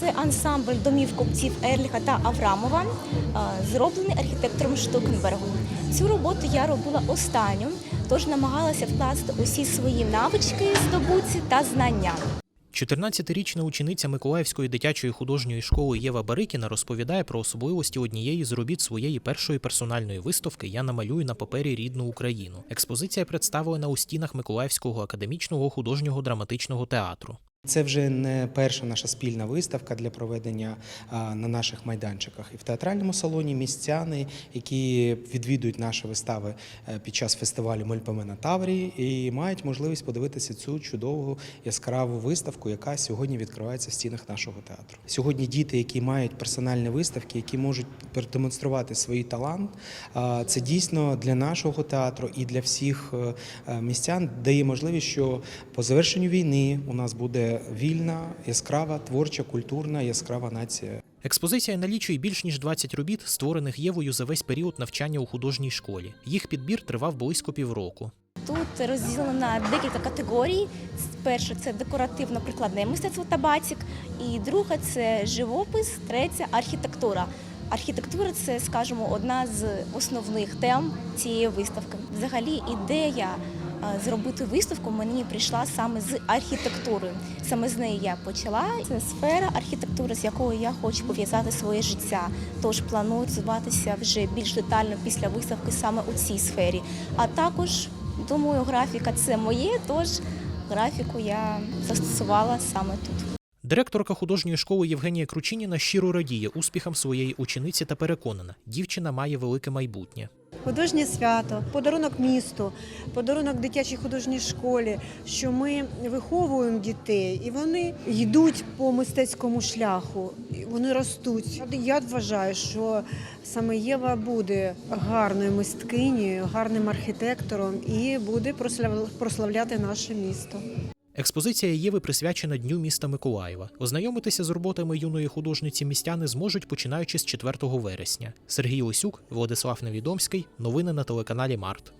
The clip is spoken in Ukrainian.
Це ансамбль домів купців Ерліха та Аврамова, е, зроблений архітектором Штукенбергом. Цю роботу я робила останню, тож намагалася вкласти усі свої навички, здобутці та знання. 14-річна учениця Миколаївської дитячої художньої школи Єва Барикіна розповідає про особливості однієї з робіт своєї першої персональної виставки Я намалюю на папері рідну Україну. Експозиція представлена у стінах Миколаївського академічного художнього драматичного театру. Це вже не перша наша спільна виставка для проведення на наших майданчиках. І в театральному салоні містяни, які відвідують наші вистави е, під час фестивалю Мельпоме на Таврії, і мають можливість подивитися цю чудову яскраву виставку, яка сьогодні відкривається в стінах нашого театру. Сьогодні діти, які мають персональні виставки, які можуть продемонструвати свій талант, це дійсно для нашого театру і для всіх е, е, містян дає можливість, що по завершенню війни у нас буде вільна, яскрава, творча, культурна, яскрава нація. Експозиція налічує більш ніж 20 робіт, створених Євою за весь період навчання у художній школі. Їх підбір тривав близько півроку. Тут розділено на декілька категорій. Перше це декоративно-прикладне мистецтво та батік, і друга це живопис, третя архітектура. Архітектура це, скажімо, одна з основних тем цієї виставки. Взагалі, ідея е, зробити виставку мені прийшла саме з архітектури. Саме з неї я почала. Це сфера архітектури, з якою я хочу пов'язати своє життя. Тож планую розвиватися вже більш детально після виставки саме у цій сфері. А також думаю, графіка це моє, тож графіку я застосувала саме тут. Директорка художньої школи Євгенія Кручиніна щиро радіє успіхам своєї учениці та переконана, дівчина має велике майбутнє. Художнє свято, подарунок місту, подарунок дитячій художній школі, що ми виховуємо дітей, і вони йдуть по мистецькому шляху, вони ростуть. Я вважаю, що саме Єва буде гарною мисткинею, гарним архітектором і буде прослав- прославляти наше місто. Експозиція Єви присвячена Дню міста Миколаєва. Ознайомитися з роботами юної художниці містяни зможуть починаючи з 4 вересня. Сергій Лисюк, Владислав Невідомський. Новини на телеканалі Март.